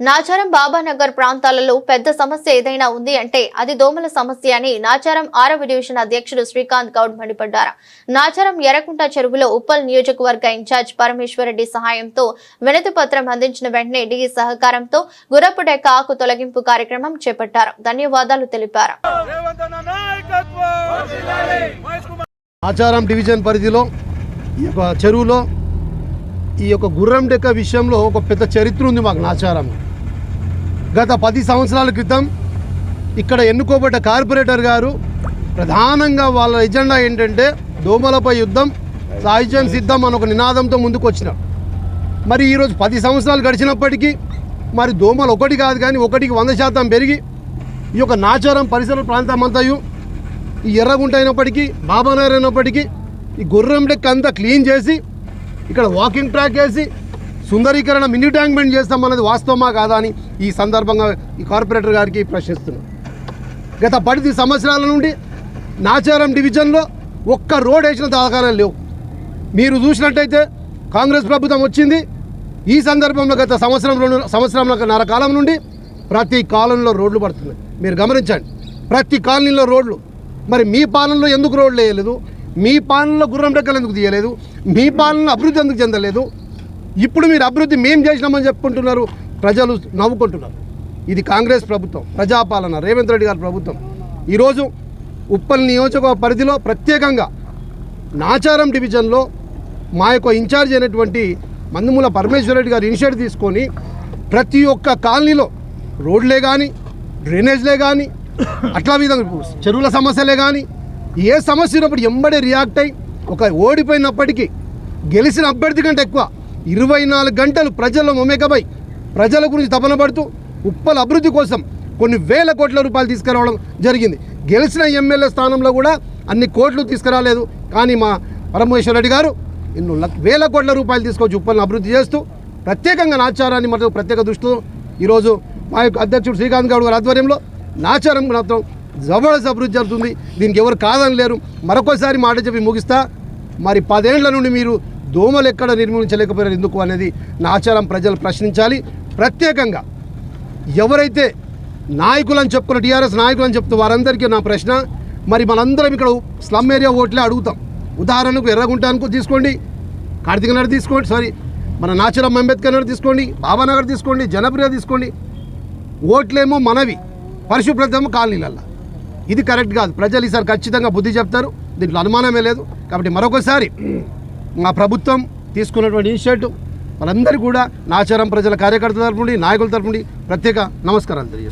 నాచారం బాబానగర్ ప్రాంతాలలో పెద్ద సమస్య ఏదైనా ఉంది అంటే అది దోమల సమస్య అని నాచారం ఆరవ డివిజన్ అధ్యక్షుడు శ్రీకాంత్ గౌడ్ మండిపడ్డారు. నాచారం ఎర్రకుంట చెరువులో ఉప్పల్ నియోజకవర్గ ఇన్ఛార్జ్ పరమేశ్వరరెడ్డి సహాయంతో వినతి పత్రం అందించిన వెంటనే డిఈ సహకారంతో గుర్రపు డెక్క ఆకు తొలగింపు కార్యక్రమం చేపట్టారు. ధన్యవాదాలు తెలిపారు. ఆచారం డివిజన్ పరిధిలో ఈ యొక్క చెరువులో ఈ యొక్క గుర్రం డెక్క విషయంలో ఒక పెద్ద చరిత్ర ఉంది మాకు నాచారం. గత పది సంవత్సరాల క్రితం ఇక్కడ ఎన్నుకోబడ్డ కార్పొరేటర్ గారు ప్రధానంగా వాళ్ళ ఎజెండా ఏంటంటే దోమలపై యుద్ధం సాహిత్యం సిద్ధం అని ఒక నినాదంతో ముందుకు వచ్చినారు. మరి ఈరోజు పది సంవత్సరాలు గడిచినప్పటికీ మరి దోమలు ఒకటి కాదు కానీ ఒకటికి వంద శాతం పెరిగి ఈ యొక్క నాచారం పరిసర ప్రాంతం అంతయు ఈ ఎర్రగుంట అయినప్పటికీ బాబానగర్ అయినప్పటికీ ఈ గుర్రం డెక్ అంతా క్లీన్ చేసి ఇక్కడ వాకింగ్ ట్రాక్ వేసి సుందరీకరణ మినీ ట్యాంక్మెంట్ చేస్తామన్నది వాస్తవమా కాదా అని ఈ సందర్భంగా ఈ కార్పొరేటర్ గారికి ప్రశ్నిస్తున్నాం. గత పది సంవత్సరాల నుండి నాచారం డివిజన్లో ఒక్క రోడ్ వేసిన దాఖలాలు లేవు. మీరు చూసినట్టయితే కాంగ్రెస్ ప్రభుత్వం వచ్చింది. ఈ సందర్భంలో గత సంవత్సరం రెండు సంవత్సరం కాలం నుండి ప్రతి కాలనీలో రోడ్లు పడుతున్నాయి. మీరు గమనించండి ప్రతి కాలనీలో రోడ్లు. మరి మీ పాలనలో ఎందుకు రోడ్లు వేయలేదు? మీ పాలనలో గుర్రం రెక్కలు ఎందుకు తీయలేదు? మీ పాలనలో అభివృద్ధి ఎందుకు చెందలేదు? ఇప్పుడు మీరు అభివృద్ధి మేము చేసినామని చెప్పుకుంటున్నారు ప్రజలు నవ్వుకుంటున్నారు. ఇది కాంగ్రెస్ ప్రభుత్వం ప్రజాపాలన రేవంత్ రెడ్డి గారి ప్రభుత్వం. ఈరోజు ఉప్పల్ నియోజకవర్గ పరిధిలో ప్రత్యేకంగా నాచారం డివిజన్లో మా యొక్క ఇన్ఛార్జ్ అయినటువంటి మందుమూల పరమేశ్వర రెడ్డి గారు ఇనిషియేటివ్ తీసుకొని ప్రతి ఒక్క కాలనీలో రోడ్లే కానీ డ్రైనేజ్లే కానీ అట్లా విధంగా చెరువుల సమస్యలే కానీ ఏ సమస్య ఉన్నప్పుడు ఎంబడే రియాక్ట్ అయ్యి ఒక ఓడిపోయినప్పటికీ గెలిచిన అభ్యర్థి కంటే ఎక్కువ ఇరవై నాలుగు గంటలు ప్రజల మమేకమై ప్రజల గురించి తపన పడుతూ ఉప్పల అభివృద్ధి కోసం కొన్ని వేల కోట్ల రూపాయలు తీసుకురావడం జరిగింది. గెలిచిన ఎమ్మెల్యే స్థానంలో కూడా అన్ని కోట్లు తీసుకురాలేదు. కానీ మా పరమేశ్వర రెడ్డి గారు ఎన్నో వేల కోట్ల రూపాయలు తీసుకొచ్చి ఉప్పలను అభివృద్ధి చేస్తూ ప్రత్యేకంగా నాచారాన్ని మరియు ప్రత్యేక దృష్టితో ఈరోజు మా యొక్క అధ్యక్షుడు శ్రీకాంత్ గౌడ్ గారి ఆధ్వర్యంలో నాచారం మాత్రం జబర్దస్త్ అభివృద్ధి జరుగుతుంది. దీనికి ఎవరు కాదని లేరు. మరొకసారి మాట చెప్పి ముగిస్తా. మరి పదేళ్ళ నుండి మీరు దోమలు ఎక్కడ నిర్మూలించలేకపోయారు ఎందుకు అనేది నాచారం ప్రజలు ప్రశ్నించాలి. ప్రత్యేకంగా ఎవరైతే నాయకులు అని చెప్పుకున్న టీఆర్ఎస్ నాయకులు అని చెప్తూ వారందరికీ నా ప్రశ్న మరి మనందరం ఇక్కడ స్లమ్ ఏరియా ఓట్లే అడుగుతాం. ఉదాహరణకు ఎర్రగుంటానికి తీసుకోండి కార్తీక నగర్ తీసుకోండి సారీ మన నాచరం అంబేద్కర్ నగర్ తీసుకోండి బాబానగర్ తీసుకోండి జనప్రియ తీసుకోండి. ఓట్లేమో మనవి పరిశుభ్రతేమో కాలనీలల్లా. ఇది కరెక్ట్ కాదు. ప్రజలు ఈసారి ఖచ్చితంగా బుద్ధి చెప్తారు దీంట్లో అనుమానమే లేదు. కాబట్టి మరొకసారి మా ప్రభుత్వం తీసుకున్నటువంటి ఇనిషియేటివ్ వాళ్ళందరికీ కూడా నాచారం ప్రజల కార్యకర్తల తరపు నుండి నాయకుల తరపు నుండి ప్రత్యేక నమస్కారాలు తెలియజేస్తాను